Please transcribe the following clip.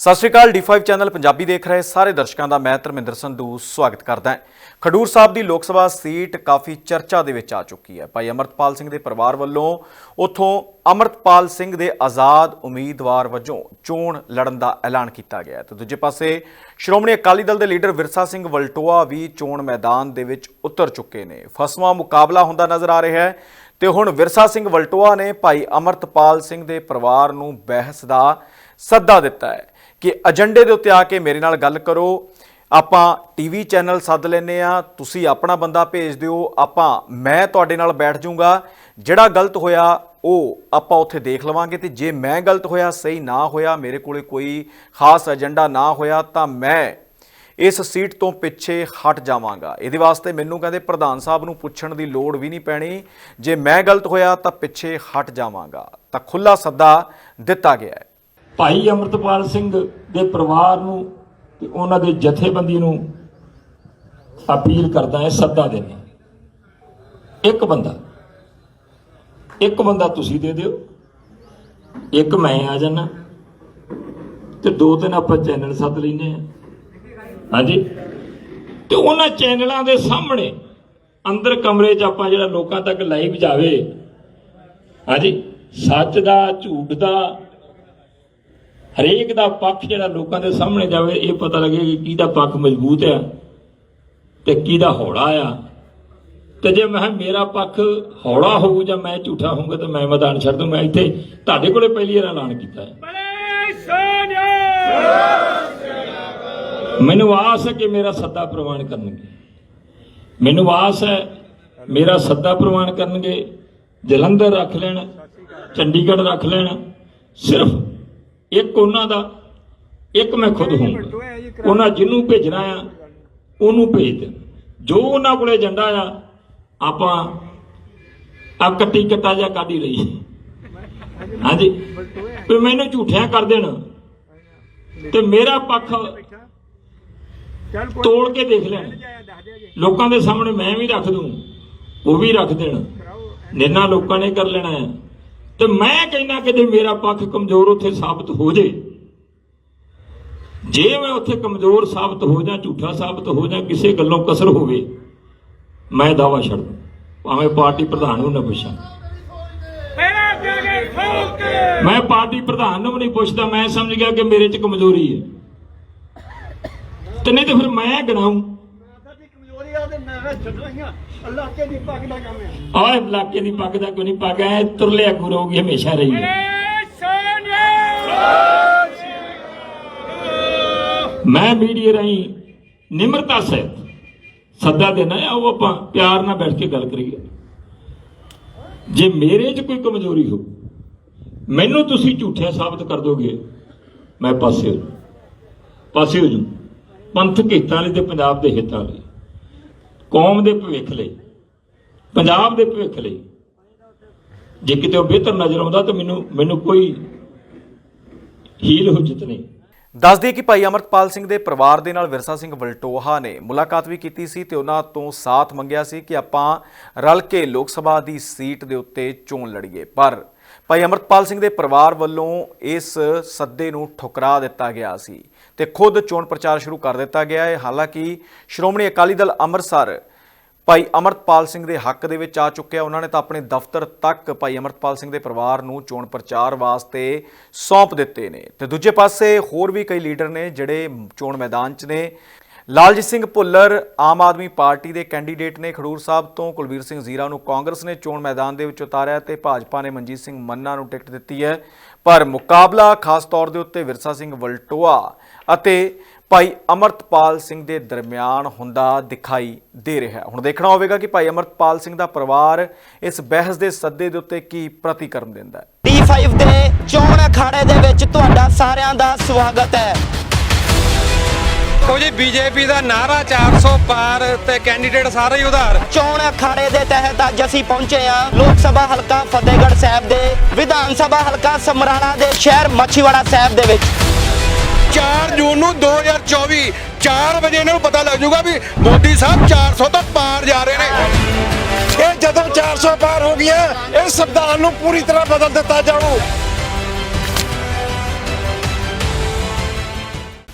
ਸਤਿ ਸ਼੍ਰੀ ਅਕਾਲ D5 channel Punjabi ਦੇਖ ਰਹੇ ਸਾਰੇ ਦਰਸ਼ਕਾਂ ਦਾ, ਮੈਂ ਧਰਮਿੰਦਰ ਸੰਧੂ, ਸਵਾਗਤ ਕਰਦਾ ਹਾਂ। ਖਡੂਰ ਸਾਹਿਬ ਦੀ ਲੋਕ ਸਭਾ ਸੀਟ ਕਾਫੀ ਚਰਚਾ ਦੇ ਵਿੱਚ ਆ ਚੁੱਕੀ ਹੈ। ਭਾਈ ਅਮਰਤਪਾਲ ਸਿੰਘ ਦੇ ਪਰਿਵਾਰ ਵੱਲੋਂ ਉਥੋਂ ਅਮਰਤਪਾਲ ਸਿੰਘ ਦੇ ਆਜ਼ਾਦ ਉਮੀਦਵਾਰ ਵਜੋਂ ਚੋਣ ਲੜਨ ਦਾ ਐਲਾਨ ਕੀਤਾ ਗਿਆ ਹੈ। ਤੇ ਦੂਜੇ ਪਾਸੇ ਸ਼੍ਰੋਮਣੀ ਅਕਾਲੀ ਦਲ ਦੇ ਲੀਡਰ ਵਿਰਸਾ ਸਿੰਘ ਵਲਟੋਆ ਵੀ ਚੋਣ ਮੈਦਾਨ ਦੇ ਵਿੱਚ ਉਤਰ ਚੁੱਕੇ ਨੇ। ਫਸਵਾਂ ਮੁਕਾਬਲਾ ਹੁੰਦਾ ਨਜ਼ਰ ਆ ਰਿਹਾ ਹੈ ਤੇ ਹੁਣ ਵਿਰਸਾ ਸਿੰਘ ਵਲਟੋਆ ਨੇ ਭਾਈ ਅਮਰਤਪਾਲ ਸਿੰਘ ਦੇ ਪਰਿਵਾਰ ਨੂੰ ਬਹਿਸ ਦਾ ਸੱਦਾ ਦਿੱਤਾ ਹੈ। ਕਿ ਏਜੰਡੇ ਦੇ ਉੱਤੇ ਆ ਕੇ ਮੇਰੇ ਨਾਲ ਗੱਲ ਕਰੋ। ਆਪਾਂ ਟੀਵੀ ਚੈਨਲ ਸੱਦ ਲੈਨੇ ਆ ਤੁਸੀਂ ਆਪਣਾ ਬੰਦਾ ਭੇਜ ਦਿਓ, ਆਪਾਂ, ਮੈਂ ਤੁਹਾਡੇ ਨਾਲ ਬੈਠ ਜਾਊਂਗਾ ਜਿਹੜਾ ਗਲਤ ਹੋਇਆ, ਉਹ ਆਪਾਂ ਉੱਥੇ ਦੇਖ ਲਵਾਂਗੇ ਤੇ ਜੇ ਮੈਂ ਗਲਤ ਹੋਇਆ, ਸਹੀ ਨਾ ਹੋਇਆ, ਮੇਰੇ ਕੋਲੇ ਕੋਈ ਖਾਸ ਏਜੰਡਾ ਨਾ ਹੋਇਆ, ਤਾਂ ਮੈਂ ਇਸ ਸੀਟ ਤੋਂ ਪਿੱਛੇ ਹਟ ਜਾਵਾਂਗਾ। ਇਹਦੇ ਵਾਸਤੇ ਮੈਨੂੰ ਕਹਿੰਦੇ ਪ੍ਰਧਾਨ ਸਾਹਿਬ ਨੂੰ ਪੁੱਛਣ ਦੀ ਲੋੜ ਵੀ ਨਹੀਂ ਪੈਣੀ। ਜੇ ਮੈਂ ਗਲਤ ਹੋਇਆ, ਤਾਂ ਪਿੱਛੇ ਹਟ ਜਾਵਾਂਗਾ। ਤਾਂ ਖੁੱਲਾ ਸੱਦਾ ਦਿੱਤਾ ਗਿਆ ਹੈ। ਭਾਈ ਅਮਰਤਪਾਲ ਸਿੰਘ ਦੇ ਪਰਿਵਾਰ ਨੂੰ ਤੇ ਉਹਨਾਂ ਦੇ ਜਥੇਬੰਦੀ ਨੂੰ ਅਪੀਲ ਕਰਦਾ ਹੈ, ਸੱਦਾ ਦੇਣਾ ਇੱਕ ਬੰਦਾ ਇੱਕ ਬੰਦਾ ਤੁਸੀਂ ਦੇ ਦਿਓ, ਇੱਕ ਮੈਂ ਆ ਜਾਣਾ ਤੇ ਦੋ ਤਿੰਨ ਆਪਾਂ ਚੈਨਲ ਸੱਦ ਲੈਨੇ ਆ ਹਾਂਜੀ? ਤੇ ਉਹਨਾਂ ਚੈਨਲਾਂ ਦੇ ਸਾਹਮਣੇ ਅੰਦਰ ਕਮਰੇ 'ਚ ਆਪਾਂ ਜਿਹੜਾ ਲੋਕਾਂ ਤੱਕ ਲਾਈਵ ਜਾਵੇ, ਹਾਂਜੀ? ਸੱਚ ਦਾ, ਝੂਠ ਦਾ ਹਰੇਕ ਦਾ ਪੱਖ ਜਿਹੜਾ ਲੋਕਾਂ ਦੇ ਸਾਹਮਣੇ ਜਾਵੇ, ਇਹ ਪਤਾ ਲੱਗੇ ਕਿ ਕਿਹਦਾ ਪੱਖ ਮਜ਼ਬੂਤ ਆ ਤੇ ਕਿਹਦਾ ਹੌਲਾ ਆ। ਤੇ ਜੇ ਮੈਂ ਮੇਰਾ ਪੱਖ ਹੌਲਾ ਹੋਊ ਜਾਂ ਮੈਂ ਝੂਠਾ ਹੋਊਗਾ ਤਾਂ ਮੈਂ ਮੈਦਾਨ ਛੱਡ ਦੂੰ ਮੈਂ ਇੱਥੇ ਤੁਹਾਡੇ ਕੋਲੇ ਪਹਿਲੀ ਵਾਰ ਐਲਾਨ ਕੀਤਾ ਹੈ। ਮੈਨੂੰ ਆਸ ਹੈ ਕਿ ਮੇਰਾ ਸੱਦਾ ਪ੍ਰਵਾਨ ਕਰਨਗੇ। ਮੈਨੂੰ ਆਸ ਹੈ ਮੇਰਾ ਸੱਦਾ ਪ੍ਰਵਾਨ ਕਰਨਗੇ। ਜਲੰਧਰ ਰੱਖ ਲੈਣ, ਚੰਡੀਗੜ੍ਹ ਰੱਖ ਲੈਣ, ਸਿਰਫ ਇੱਕ ਉਹਨਾਂ ਦਾ, ਇੱਕ ਮੈਂ ਖੁਦ ਹੂੰ। ਉਹਨਾਂ ਜਿਹਨੂੰ ਭੇਜਣਾ ਆ, ਉਹਨੂੰ ਭੇਜ ਦੇ ਜੋ ਉਹਨਾਂ ਕੋਲੇ ਏਜੰਡਾ ਆ, ਆਪਾਂ ਆ ਕੱਟੀ ਕੱਟਾ ਜਾਂ ਕੱਢ ਹੀ ਲਈ। ਹਾਂਜੀ। ਤੇ ਮੈਨੂੰ ਝੂਠਿਆਂ ਕਰ ਦੇਣ। ਤੇ ਮੇਰਾ ਪੱਖ ਤੋੜ ਕੇ ਦੇਖ ਲੈਣ। ਲੋਕਾਂ ਦੇ ਸਾਹਮਣੇ ਮੈਂ ਵੀ ਰੱਖ ਦੂੰ, ਉਹ ਵੀ ਰੱਖ ਦੇਣ। ਨਿਰਣਾ ਲੋਕਾਂ ਨੇ ਕਰ ਲੈਣਾ ਹੈ ਤੇ ਮੈਂ ਕਹਿੰਦਾ ਕਿ ਜੇ ਮੇਰਾ ਪੱਖ ਕਮਜ਼ੋਰ ਉੱਥੇ ਸਾਬਤ ਹੋ ਜੇ ਜੇ ਮੈਂ ਉੱਥੇ ਕਮਜ਼ੋਰ ਸਾਬਤ ਹੋ ਜਾਂ ਝੂਠਾ ਸਾਬਤ ਹੋ ਜਾਂ ਕਿਸੇ ਗੱਲੋਂ ਕਸਰ ਹੋਵੇ ਮੈਂ ਦਾਵਾ ਛੱਡ ਦੂੰ। ਭਾਵੇਂ ਪਾਰਟੀ ਪ੍ਰਧਾਨ ਨੂੰ ਨਾ ਪੁੱਛਾਂ। ਮੈਂ ਪਾਰਟੀ ਪ੍ਰਧਾਨ ਨੂੰ ਵੀ ਨਹੀਂ ਪੁੱਛਦਾ ਮੈਂ ਸਮਝ ਗਿਆ ਕਿ ਮੇਰੇ 'ਚ ਕਮਜ਼ੋਰੀ ਹੈ। ਤੇ ਨਹੀਂ ਤੇ ਫਿਰ ਮੈਂ ਗਣਾਉਂ ਤੇ ਮੈਂ ਕਿਹਾ ਛੱਡੋ ਇਹਾਂ ਦੀ ਪੱਗ ਦਾ ਕੰਮ ਹੈ। ਆਹ ਇਲਾਕੇ ਦੀ ਪੱਗ ਦਾ ਕੋਈ ਨਹੀਂ, ਪੱਗ ਐ ਤੁਰਲਿਆ ਗੁਰੋਗੀ ਹਮੇਸ਼ਾ ਰਹੀ ਹੈ। ਮੈਂ ਮੀਡੀਆ ਰਾਹੀਂ ਨਿਮਰਤਾ ਸਹਿਤ ਸੱਦਾ ਦੇਣਾ ਹੈ ਉਹ ਆਪਾਂ ਪਿਆਰ ਨਾਲ ਬੈਠ ਕੇ ਗੱਲ ਕਰੀਏ। ਜੇ ਮੇਰੇ 'ਚ ਕੋਈ ਕਮਜ਼ੋਰੀ ਹੋ, ਮੈਨੂੰ ਤੁਸੀਂ ਝੂਠਿਆ ਸਾਬਤ ਕਰ ਦੋਗੇ, ਮੈਂ ਪਾਸੇ ਹੋ ਜਾਊਂ। ਪਾਸੇ ਹੋ ਜੂ ਪੰਥਕ ਹਿੱਤਾਂ ਲਈ ਤੇ ਪੰਜਾਬ ਦੇ ਹਿੱਤਾਂ ਲਈ ਕੌਮ ਦੇ ਭਵਿੱਖ ਲਈ, ਪੰਜਾਬ ਦੇ ਭਵਿੱਖ ਲਈ, ਜੇ ਕਿਤੇ ਉਹ ਬਿਹਤਰ ਨਜ਼ਰ ਆਉਂਦਾ ਤਾਂ ਮੈਨੂੰ ਮੈਨੂੰ ਕੋਈ ਹੀਲ ਹੁਜਤ ਨਹੀਂ। ਦੱਸ ਦਈਏ ਕਿ ਭਾਈ ਅਮਰਤਪਾਲ ਸਿੰਘ ਦੇ ਪਰਿਵਾਰ ਦੇ ਨਾਲ ਵਿਰਸਾ ਸਿੰਘ ਵਲਟੋਹਾ ਨੇ ਮੁਲਾਕਾਤ ਵੀ ਕੀਤੀ ਸੀ ਤੇ ਉਹਨਾਂ ਤੋਂ ਸਾਥ ਮੰਗਿਆ ਸੀ ਕਿ ਆਪਾਂ ਰਲ ਕੇ ਲੋਕ ਸਭਾ ਦੀ ਸੀਟ ਦੇ ਉੱਤੇ ਚੋਣ ਲੜੀਏ। ਪਰ ਭਾਈ ਅਮਰਤਪਾਲ ਸਿੰਘ ਦੇ ਪਰਿਵਾਰ ਵੱਲੋਂ ਇਸ ਸੱਦੇ ਨੂੰ ਠੁਕਰਾ ਦਿੱਤਾ ਗਿਆ ਸੀ ਤੇ ਖੁਦ ਚੋਣ ਪ੍ਰਚਾਰ ਸ਼ੁਰੂ ਕਰ ਦਿੱਤਾ ਗਿਆ ਹੈ। ਹਾਲਾਂਕਿ ਸ਼੍ਰੋਮਣੀ ਅਕਾਲੀ ਦਲ ਅੰਮ੍ਰਿਤਸਰ ਭਾਈ ਅਮਰਤਪਾਲ ਸਿੰਘ ਦੇ ਹੱਕ ਦੇ ਵਿੱਚ ਆ ਚੁੱਕਿਆ। ਉਹਨਾਂ ਨੇ ਤਾਂ ਆਪਣੇ ਦਫ਼ਤਰ ਤੱਕ ਭਾਈ ਅਮਰਤਪਾਲ ਸਿੰਘ ਦੇ ਪਰਿਵਾਰ ਨੂੰ ਚੋਣ ਪ੍ਰਚਾਰ ਵਾਸਤੇ ਸੌਂਪ ਦਿੱਤੇ ਨੇ। ਤੇ ਦੂਜੇ ਪਾਸੇ ਹੋਰ ਵੀ ਕਈ ਲੀਡਰ ਨੇ ਜਿਹੜੇ ਚੋਣ ਮੈਦਾਨ 'ਚ ਨੇ। ਲਾਲਜੀਤ ਸਿੰਘ ਭੁੱਲਰ ਆਮ ਆਦਮੀ ਪਾਰਟੀ ਦੇ ਕੈਂਡੀਡੇਟ ਨੇ ਖਡੂਰ ਸਾਹਿਬ ਤੋਂ ਕੁਲਵੀਰ ਸਿੰਘ ਜ਼ੀਰਾ ਨੂੰ ਕਾਂਗਰਸ ਨੇ ਚੋਣ ਮੈਦਾਨ ਦੇ ਵਿੱਚ ਉਤਾਰਿਆ ਤੇ ਭਾਜਪਾ ਨੇ ਮਨਜੀਤ ਸਿੰਘ ਮੰਨਾ ਨੂੰ ਟਿਕਟ ਦਿੱਤੀ ਹੈ। ਪਰ ਮੁਕਾਬਲਾ ਖਾਸ ਤੌਰ ਦੇ ਉੱਤੇ ਵਿਰਸਾ ਸਿੰਘ ਵਲਟੋਆ ਅਤੇ ਭਾਈ ਅਮਰਤਪਾਲ ਸਿੰਘ ਦੇ ਦਰਮਿਆਨ ਹੁੰਦਾ ਦਿਖਾਈ ਦੇ ਰਿਹਾ ਹੁਣ ਦੇਖਣਾ ਹੋਵੇਗਾ ਕਿ ਭਾਈ ਅਮਰਤਪਾਲ ਸਿੰਘ ਦਾ ਪਰਿਵਾਰ ਇਸ ਬਹਿਸ ਦੇ ਸੱਦੇ ਦੇ ਉੱਤੇ ਕੀ ਪ੍ਰਤੀਕਰਮ ਦਿੰਦਾ ਹੈ। D5 ਦੇ ਚੋਣ ਅਖਾੜੇ ਦੇ ਵਿੱਚ ਤੁਹਾਡਾ ਸਾਰਿਆਂ ਦਾ ਸਵਾਗਤ ਹੈ। ਦੇਖੋ ਜੀ ਬੀਜੇਪੀ ਦਾ ਨਾਰਾ 400 ਪਾਰ ਤੇ ਕੈਂਡੀਡੇਟ ਸਾਰੇ ਹੀ ਉਧਾਰ। ਚੋਣ ਅਖਾੜੇ ਦੇ ਤਹਿਤ ਅੱਜ ਅਸੀਂ ਪਹੁੰਚੇ ਹਾਂ ਲੋਕ ਸਭਾ ਹਲਕਾ ਫਤਿਹਗੜ੍ਹ ਸਾਹਿਬ ਦੇ ਵਿਧਾਨ ਸਭਾ ਹਲਕਾ ਸਮਰਾਲਾ ਦੇ ਸ਼ਹਿਰ ਮੱਛੀਵਾੜਾ ਸਾਹਿਬ ਦੇ ਵਿੱਚ। 4 ਜੂਨ ਨੂੰ 2024 4 ਵਜੇ ਇਹਨਾਂ ਨੂੰ ਪਤਾ ਲੱਗ ਜਾਊਗਾ ਵੀ ਮੋਦੀ ਸਾਹਿਬ 400 ਤੋਂ ਪਾਰ ਜਾ ਰਹੇ ਨੇ। ਇਹ ਜਦੋਂ 400 ਪਾਰ ਹੋ ਗਿਆ ਇਹ ਸੰਵਿਧਾਨ ਨੂੰ ਪੂਰੀ ਤਰ੍ਹਾਂ ਬਦਲ ਦਿੱਤਾ ਜਾਊ।